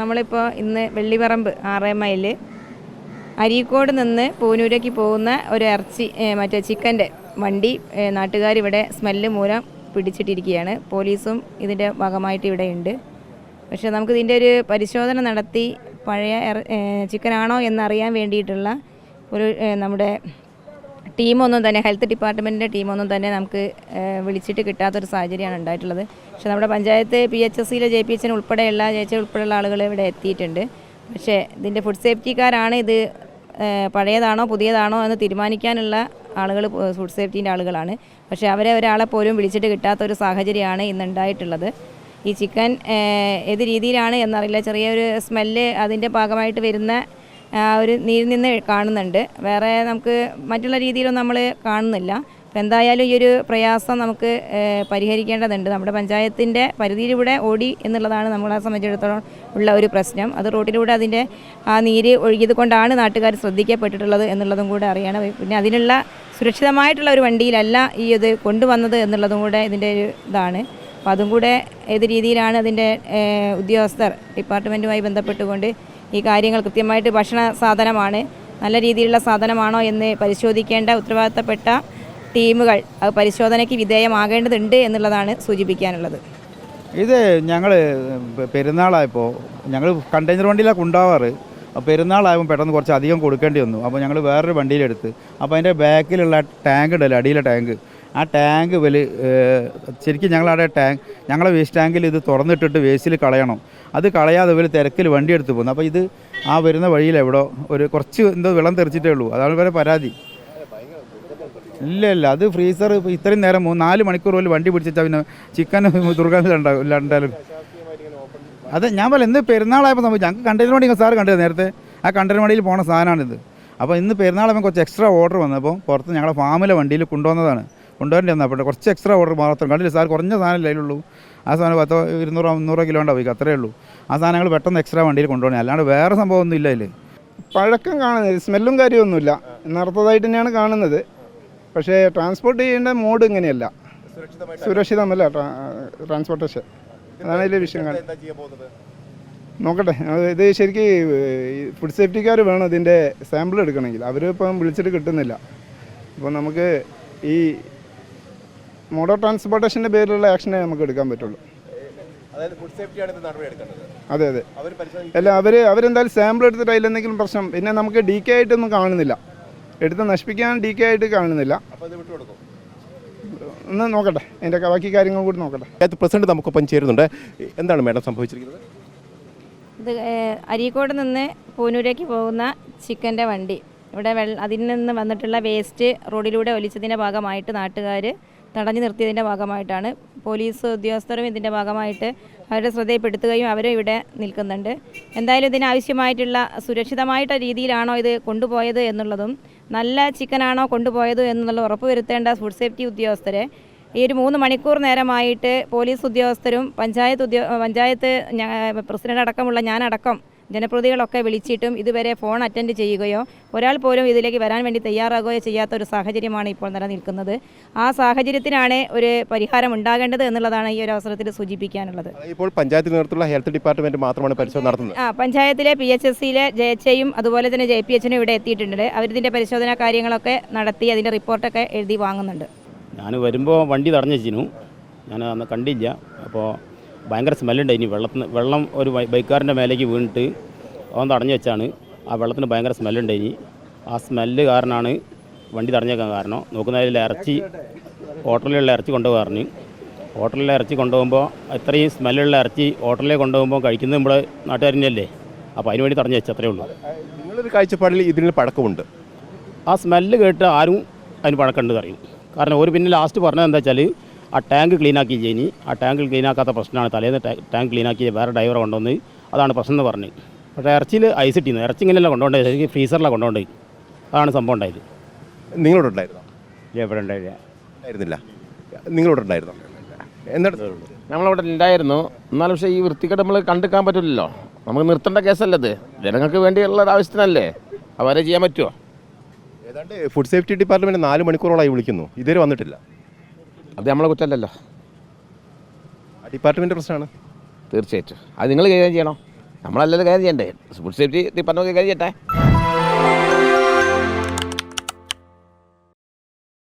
നമ്മളിപ്പോൾ ഇന്ന് വെള്ളിപറമ്പ് ആറേ മൈൽ. അരീക്കോട് നിന്ന് പൂനൂരേക്ക് പോകുന്ന ഒരു ഇറച്ചി മറ്റേ ചിക്കന്റെ വണ്ടി നാട്ടുകാരിവിടെ സ്മെല്ല് മൂലം പിടിച്ചിട്ടിരിക്കുകയാണ്. പോലീസും ഇതിന്റെ ഭാഗമായിട്ട് ഇവിടെ ഉണ്ട്. പക്ഷേ നമുക്ക് ഇതിന്റെ ഒരു പരിശോധന നടത്തി പഴയ ചിക്കനാണോ എന്നറിയാൻ വേണ്ടിയിട്ടുള്ള ഒരു നമ്മുടെ ടീമൊന്നും തന്നെ ഹെൽത്ത് ഡിപ്പാർട്ട്മെന്റിന്റെ ടീമൊന്നും തന്നെ നമുക്ക് വിളിച്ചിട്ട് കിട്ടാത്തൊരു സാഹചര്യമാണ് ഉണ്ടായിട്ടുള്ളത്. പക്ഷേ നമ്മുടെ പഞ്ചായത്ത് പി എച്ച് എസ് സിയിലെ ജെ പി എച്ചിന് ഉൾപ്പെടെയുള്ള ജെ എച്ച് ഉൾപ്പെടെയുള്ള ആളുകൾ ഇവിടെ എത്തിയിട്ടുണ്ട്. പക്ഷേ ഇതിന്റെ ഫുഡ് സേഫ്റ്റിക്കാരാണ് ഇത് പഴയതാണോ പുതിയതാണോ എന്ന് തീരുമാനിക്കാനുള്ള ആളുകൾ ഫുഡ് സേഫ്റ്റീന്റെ ആളുകളാണ്. പക്ഷേ അവരെ ഒരാളെ പോലും വിളിച്ചിട്ട് കിട്ടാത്തൊരു സാഹചര്യമാണ് ഇന്നുണ്ടായിട്ടുള്ളത്. ഈ ചിക്കൻ ഏത് രീതിയിലാണ് എന്നറിയില്ല. ചെറിയൊരു സ്മെല്ല് അതിന്റെ ഭാഗമായിട്ട് വരുന്ന ഒരു നീരിൽ നിന്ന് കാണുന്നുണ്ട്. വേറെ നമുക്ക് മറ്റുള്ള രീതിയിലൊന്നും നമ്മൾ കാണുന്നില്ല. അപ്പോൾ എന്തായാലും ഈ ഒരു പ്രയാസം നമുക്ക് പരിഹരിക്കേണ്ടതുണ്ട്. നമ്മുടെ പഞ്ചായത്തിന്റെ പരിധിയിലൂടെ ഓടി എന്നുള്ളതാണ് നമ്മളെ സംബന്ധിച്ചിടത്തോളം ഉള്ള ഒരു പ്രശ്നം. അത് റോഡിലൂടെ അതിന്റെ ആ നീര് ഒഴുകിയത് കൊണ്ടാണ് നാട്ടുകാർ ശ്രദ്ധിക്കപ്പെട്ടിട്ടുള്ളത് എന്നുള്ളതും കൂടെ അറിയണം. പിന്നെ അതിനുള്ള സുരക്ഷിതമായിട്ടുള്ള ഒരു വണ്ടിയിലല്ല ഈ ഇത് കൊണ്ടുവന്നത് എന്നുള്ളതും കൂടെ ഇതിന്റെ ഒരു ഇതാണ്. അപ്പോൾ അതും കൂടെ ഏത് രീതിയിലാണ് അതിന്റെ ഉദ്യോഗസ്ഥർ ഡിപ്പാർട്ട്മെന്റുമായി ബന്ധപ്പെട്ടുകൊണ്ട് ഈ കാര്യങ്ങൾ കൃത്യമായിട്ട് ഭക്ഷണ സാധനമാണ്. നല്ല രീതിയിലുള്ള സാധനമാണോ എന്ന് പരിശോധിക്കേണ്ട ഉത്തരവാദിത്തപ്പെട്ട ടീമുകൾ അത് പരിശോധനയ്ക്ക് വിധേയമാകേണ്ടതുണ്ട് എന്നുള്ളതാണ് സൂചിപ്പിക്കാനുള്ളത്. ഇത് ഞങ്ങൾ പെരുന്നാളായപ്പോൾ ഞങ്ങൾ കണ്ടെയ്നർ വണ്ടിയിലാണ് കൊണ്ടുപോകാറ് അപ്പോൾ പെരുന്നാളായപ്പോൾ പെട്ടെന്ന് കുറച്ച് അധികം കൊടുക്കേണ്ടി വന്നു. അപ്പോൾ ഞങ്ങൾ വേറൊരു വണ്ടിയിലെടുത്ത്. അപ്പോൾ അതിന്റെ ബാക്കിലുള്ള ടാങ്ക് ഉണ്ടല്ലോ അടിയിലെ ടാങ്ക്. ആ ടാങ്ക് വലി ശരിക്കും ഞങ്ങളവിടെ ടാങ്ക് ഞങ്ങളെ വേസ്റ്റ് ടാങ്കിൽ ഇത് തുറന്നിട്ടിട്ട് വേസ്റ്റിൽ കളയണം. അത് കളയാതെ ഇവർ തിരക്കിൽ വണ്ടി എടുത്ത് പോകുന്നു. അപ്പോൾ ഇത് ആ വരുന്ന വഴിയിൽ എവിടോ ഒരു കുറച്ച് എന്തോ വെള്ളം തെറിച്ചിട്ടേ ഉള്ളൂ. അതാണ് ഇവരെ പരാതി. ഇല്ല ഇല്ല. അത് ഫ്രീസർ ഇത്രയും നേരം മൂന്ന് നാല് മണിക്കൂർ പോലും വണ്ടി പിടിച്ചാൽ പിന്നെ ചിക്കൻ ദുർഗന്ധമുണ്ടാകും ഇല്ലാണ്ടാലും അത് ഞാൻ പറയാം ഇന്ന് പെരുന്നാളായപ്പോൾ സംഭവിച്ചു. ഞങ്ങൾക്ക് കണ്ടെയ്നർ വണ്ടി സാർ കണ്ടത് നേരത്തെ. ആ കണ്ടെയ്നർ വണ്ടിയിൽ പോണ സാധനമാണിത് അപ്പോൾ ഇന്ന് പെരുന്നാളായപ്പോൾ കുറച്ച് എക്സ്ട്രാ ഓർഡർ വന്നപ്പോൾ പുറത്ത് ഞങ്ങളുടെ ഫാമിലെ വണ്ടിയിൽ കൊണ്ടുവന്നതാണ്. കൊണ്ടുവരേണ്ടി വന്നാൽ അപ്പോൾ കുറച്ച് എക്സ്ട്രാ ഓർഡർ മാത്രം. കണ്ടില്ല സാർ? കുറഞ്ഞ സാധനം അതിലുള്ളൂ. ആ സാധനം പത്തോ ഇരുന്നൂറോ മുന്നൂറോ കിലോ ഉണ്ടാവും അത്രേ ഉള്ളൂ. ആ സാധനങ്ങൾ പെട്ടെന്ന് എക്സ്ട്രാ വണ്ടിയിൽ കൊണ്ടുപോകണേ. അല്ലാണ്ട് വേറെ സംഭവമൊന്നും ഇല്ല അതിൽ പഴക്കം കാണുന്നത്. സ്മെല്ലും കാര്യമൊന്നുമില്ല. നേർത്തതായിട്ട് തന്നെയാണ് കാണുന്നത്. പക്ഷേ ട്രാൻസ്പോർട്ട് ചെയ്യേണ്ട മോഡ് ഇങ്ങനെയല്ല. സുരക്ഷിതമല്ല ട്രാ- ട്രാൻസ്പോർട്ടേഷൻ അതാണ് ഇതിലെ വിഷയം കാണുന്നത്. നോക്കട്ടെ. ഇത് ശരിക്ക് ഈ ഫുഡ് സേഫ്റ്റിക്കാർ വേണം ഇതിന്റെ സാമ്പിൾ എടുക്കണമെങ്കിൽ. അവരിപ്പം വിളിച്ചിട്ട് കിട്ടുന്നില്ല. അപ്പോൾ നമുക്ക് ഈ മോഡ് ഓഫ് ട്രാൻസ്പോർട്ടേഷന്റെ പേരിലുള്ള ആക്ഷനെ നമുക്ക് എടുക്കാൻ പറ്റുള്ളൂ. അതെ അതെ. അല്ല അവർ അവരെന്തായാലും സാമ്പിൾ എടുത്തിട്ട് അതിലെന്തെങ്കിലും പ്രശ്നം പിന്നെ നമുക്ക് ഡി കെ ആയിട്ടൊന്നും കാണുന്നില്ല. എടുത്ത് നശിപ്പിക്കാൻ ഡി കെ ആയിട്ട് കാണുന്നില്ല. ഒന്ന് നോക്കട്ടെ അതിന്റെ ബാക്കി കാര്യങ്ങൾ കൂടി നോക്കട്ടെ. പഞ്ചായത്ത് പ്രസിഡന്റ് നമുക്കൊപ്പം ചേരുന്നുണ്ട്. എന്താണ് മേഡം സംഭവിച്ചിരിക്കുന്നത്? ഇത് ഏഹ്, അരീക്കോട് നിന്ന് പൂനൂരേക്ക് പോകുന്ന ചിക്കന്റെ വണ്ടി. ഇവിടെ വെള്ള അതിൽ നിന്ന് വന്നിട്ടുള്ള വേസ്റ്റ് റോഡിലൂടെ ഒലിച്ചതിന്റെ ഭാഗമായിട്ട് നാട്ടുകാർ തടഞ്ഞു നിർത്തിയതിന്റെ ഭാഗമായിട്ടാണ്. പോലീസ് ഉദ്യോഗസ്ഥരും ഇതിന്റെ ഭാഗമായിട്ട് അവരുടെ ശ്രദ്ധയിൽപ്പെടുത്തുകയും അവരും ഇവിടെ നിൽക്കുന്നുണ്ട്. എന്തായാലും ഇതിനാവശ്യമായിട്ടുള്ള സുരക്ഷിതമായിട്ട് രീതിയിലാണോ ഇത് കൊണ്ടുപോയത് എന്നുള്ളതും നല്ല ചിക്കനാണോ കൊണ്ടുപോയത് എന്നുള്ളത് ഉറപ്പുവരുത്തേണ്ട ഫുഡ് സേഫ്റ്റി ഉദ്യോഗസ്ഥരെ ഈ ഒരു മൂന്ന് മണിക്കൂർ നേരമായിട്ട് പോലീസ് ഉദ്യോഗസ്ഥരും പഞ്ചായത്ത് ഉദ്യോ പഞ്ചായത്ത് പ്രസിഡന്റ് അടക്കമുള്ള ഞാനടക്കം ജനപ്രതികളൊക്കെ വിളിച്ചിട്ടും ഇതുവരെ ഫോൺ അറ്റൻഡ് ചെയ്യുകയോ ഒരാൾ പോലും ഇതിലേക്ക് വരാൻ വേണ്ടി തയ്യാറാകുകയോ ചെയ്യാത്ത ഒരു സാഹചര്യമാണ് ഇപ്പോൾ നിലനിൽക്കുന്നത്. ആ സാഹചര്യത്തിനാണ് ഒരു പരിഹാരം ഉണ്ടാകേണ്ടത് എന്നുള്ളതാണ് ഈ ഒരു അവസരത്തിൽ സൂചിപ്പിക്കാനുള്ളത്. ഇപ്പോൾ പഞ്ചായത്തിൽ നേതൃത്വത്തിലുള്ള ഹെൽത്ത് ഡിപ്പാർട്ട്മെന്റ് മാത്രമാണ് പരിശോധന നടത്തുന്നത്. ആ പഞ്ചായത്തിലെ പി എച്ച് എസ് സിയിലെ ജെ എച്ച് ഐയും അതുപോലെ തന്നെ ജെ പി എച്ചിനും ഇവിടെ എത്തിയിട്ടുണ്ട്. അവരിതിന്റെ പരിശോധനാ കാര്യങ്ങളൊക്കെ നടത്തി അതിന്റെ റിപ്പോർട്ടൊക്കെ എഴുതി വാങ്ങുന്നുണ്ട്. ഞാൻ വരുമ്പോൾ വണ്ടി തടഞ്ഞു വെച്ചിരുന്നു. ഞാൻ അന്ന് കണ്ടില്ല. അപ്പോൾ ഭയങ്കര സ്മെല്ലുണ്ട് ഇനി. വെള്ളത്തിന് വെള്ളം ഒരു ബൈക്കാറിന്റെ ബൈക്കാരന്റെ മേലേക്ക് വീണിട്ട് അവൻ തടഞ്ഞു വെച്ചാണ്. ആ വെള്ളത്തിന് ഭയങ്കര സ്മെല്ലുണ്ട് ഇനി. ആ സ്മെല്ല് കാരണമാണ് വണ്ടി തടഞ്ഞേക്കാൻ കാരണം. നോക്കുന്നതിൽ ഇറച്ചി ഹോട്ടലിലുള്ള ഇറച്ചി കൊണ്ടുപോകാറിന് ഹോട്ടലിലെ ഇറച്ചി കൊണ്ടുപോകുമ്പോൾ ഇത്രയും സ്മെല്ലുള്ള ഇറച്ചി ഹോട്ടലിലേക്ക് കൊണ്ടുപോകുമ്പോൾ കഴിക്കുന്നത് നമ്മുടെ നാട്ടുകാരനല്ലേ? അപ്പോൾ അതിന് വേണ്ടി തടഞ്ഞു വെച്ചു അത്രേ ഉള്ളൂ. നിങ്ങളൊരു കാഴ്ചപ്പാടിൽ ഇതിന് പഴക്കമുണ്ട്? ആ സ്മെല്ല് കേട്ട് ആരും അതിന് പഴക്കമുണ്ട് അറിയും. കാരണം ഒരു പിന്നെ ലാസ്റ്റ് പറഞ്ഞത് എന്താ വെച്ചാൽ ആ ടാങ്ക് ക്ലീനാക്കി ഇനി? ആ ടാങ്ക് ക്ലീനാക്കാത്ത പ്രശ്നമാണ്. തലേന്ന് ടാങ്ക് ക്ലീനാക്കി വേറെ ഡ്രൈവർ കൊണ്ടുവന്ന് അതാണ് പ്രശ്നം എന്ന് പറഞ്ഞു. പക്ഷേ ഇറച്ചിയിൽ ഐസ് ഇട്ടിരുന്നു. ഇറച്ചി ഇങ്ങനെയല്ല കൊണ്ടുപോകേണ്ടത്. ശരിക്കും ഫ്രീസറിലാണ് കൊണ്ടുപോകേണ്ടത്. അതാണ് സംഭവം ഉണ്ടായത്. നിങ്ങളോട് ഉണ്ടായിരുന്നോ? എവിടെ ഉണ്ടായില്ല. ഉണ്ടായിരുന്നില്ല. നിങ്ങളോട് ഉണ്ടായിരുന്നോ? നമ്മളവിടെ ഉണ്ടായിരുന്നു. എന്നാലും പക്ഷേ ഈ വൃത്തികേട് നമ്മൾ കണ്ടെടുക്കാൻ പറ്റില്ലല്ലോ. നമുക്ക് നിർത്തേണ്ട കേസല്ലേ അത് ജനങ്ങൾക്ക് വേണ്ടിയുള്ള ഒരു ആവശ്യത്തിനല്ലേ? അവരെ ചെയ്യാൻ പറ്റുമോ ഏതാണ്ട് ഫുഡ് സേഫ്റ്റി ഡിപ്പാർട്ട്മെന്റ് നാല് മണിക്കൂറോളായി വിളിക്കുന്നു. ഇതുവരെ വന്നിട്ടില്ല. അത് നമ്മളെ കുറ്റമല്ലല്ലോ. ഡിപ്പാർട്ട്മെന്റ് പ്രശ്നമാണ്. തീർച്ചയായിട്ടും. അത് നിങ്ങൾ കൈകാര്യം ചെയ്യണം. നമ്മളല്ലല്ലോ കാര്യം ചെയ്യണ്ടേ ഫുഡ് സേഫ്റ്റി ഡിപ്പാർട്ട്മെന്റ് കാര്യം ചെയ്യട്ടെ.